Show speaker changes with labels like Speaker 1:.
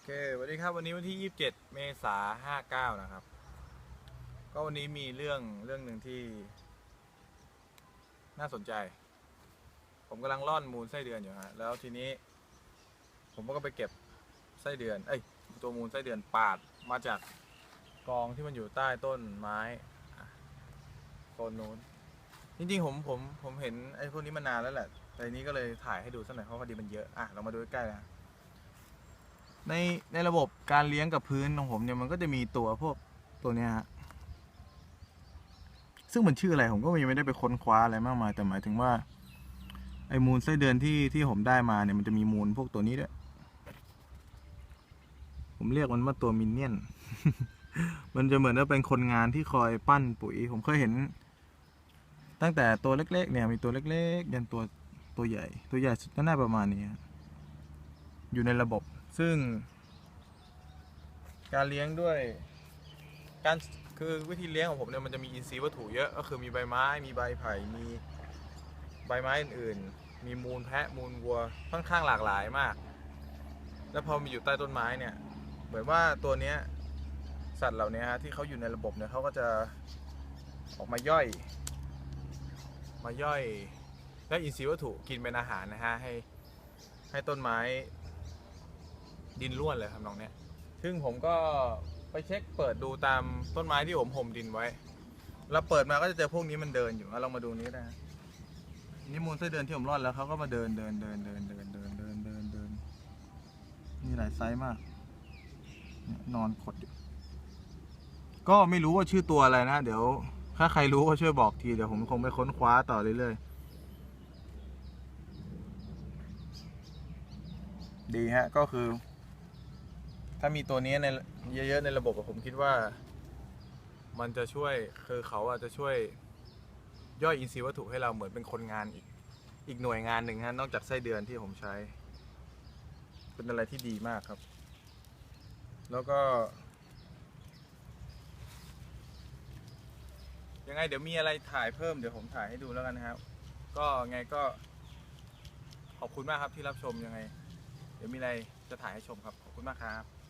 Speaker 1: เคสวัสดีครับวันนี้วันที่ 27 เมษา59นะครับ ก็วันนี้มีเรื่องเรื่องหนึ่งที่ น่าสนใจ ผมกำลังร่อนมูลไส้เดือนอยู่ฮะแล้วทีนี้ ผมก็ไปเก็บไส้เดือน เอ้ย ตัวมูลไส้เดือนปาดมาจากกองที่มันอยู่ใต้ต้นไม้โซนนู้นจริงๆผมผมผมเห็นไอ้พวกนี้มานานแล้วแหละแต่นี้ก็เลยถ่ายให้ดูสักหน่อยเพราะพอดีมันเยอะอะเรามาดูใกล้ๆนะ ในในระบบการเลี้ยงกับพื้นของผมเนี่ยมันก็จะมีตัวพวกตัวเนี้ยฮะซึ่งมันชื่ออะไรผมก็ยังไม่ได้ไปค้นคว้าอะไรมากมายแต่หมายถึงว่า ไอ้มูลไส้เดือนที่ที่ผมได้มาเนี่ยมันจะมีมูลพวกตัวนี้ด้วยผมเรียกมันว่าตัวมินเนี่ยน มันจะเหมือนว่าเป็นคนงานที่คอยปั้นปุ๋ย ผมเคยเห็น ตั้งแต่ตัวเล็ก ๆ เนี่ย มีตัวเล็กๆยันตัวตัวใหญ่ ตัวใหญ่สุดก็น่าประมาณนี้อยู่ในระบบ ซึ่ง การเลี้ยงด้วย การคือวิธีเลี้ยงของผมเนี่ยมันจะมีอินทรีย์วัตถุเยอะก็คือมีใบไม้ มีใบไผ่มีใบไม้อื่นๆ มีมูลแพะมูลวัวค่อนข้างหลากหลายมาก แล้วพอมีอยู่ใต้ต้นไม้เนี่ยเหมือนว่าตัวเนี้ยสัตว์เหล่านี้ฮะที่เขาอยู่ในระบบเนี่ยเขาก็จะออกมาย่อย มาย่อยได้อินทรีย์วัตถุกินเป็นอาหารนะฮะให้ให้ต้นไม้ ดินร่วนเลยครับน้องเนี้ย ซึ่งผมก็ไปเช็คเปิดดูตามต้นไม้ที่ผมห่มดินไว้ แล้วเปิดมาก็จะเจอพวกนี้มันเดินอยู่เอาลองมาดูนี้นะนี่มูลไส้เดือนที่ผมรอนแล้วเขาก็มาเดินเดินเดินเดินเดินเดินเดินเดินเดินมีหลายไซส์มากเนี่ยนอนขดอยู่ก็ไม่รู้ว่าชื่อตัวอะไรนะ เดี๋ยว ถ้าใครรู้ก็ช่วยบอกที เดี๋ยวผมคงไปค้นคว้าต่อเรื่อยๆ ดีฮะ ก็คือ ถ้ามีตัวนี้ในเยอะๆในระบบผมคิดว่า มันจะช่วยคือเขาอาจจะช่วยย่อยอินทรีย์วัตถุให้เราเหมือนเป็นคนงานอีก อีกหน่วยงานหนึ่งฮะนอกจากไส้เดือนที่ผมใช้ เป็นอะไรที่ดีมากครับ แล้วก็ ยังไงเดี๋ยวมีอะไรถ่ายเพิ่มเดี๋ยวผมถ่ายให้ดูแล้วกันนะครับ ก็ไงก็ขอบคุณมากครับที่รับชมยังไง เดี๋ยวมีอะไรจะถ่ายให้ชมครับ ขอบคุณมากครับ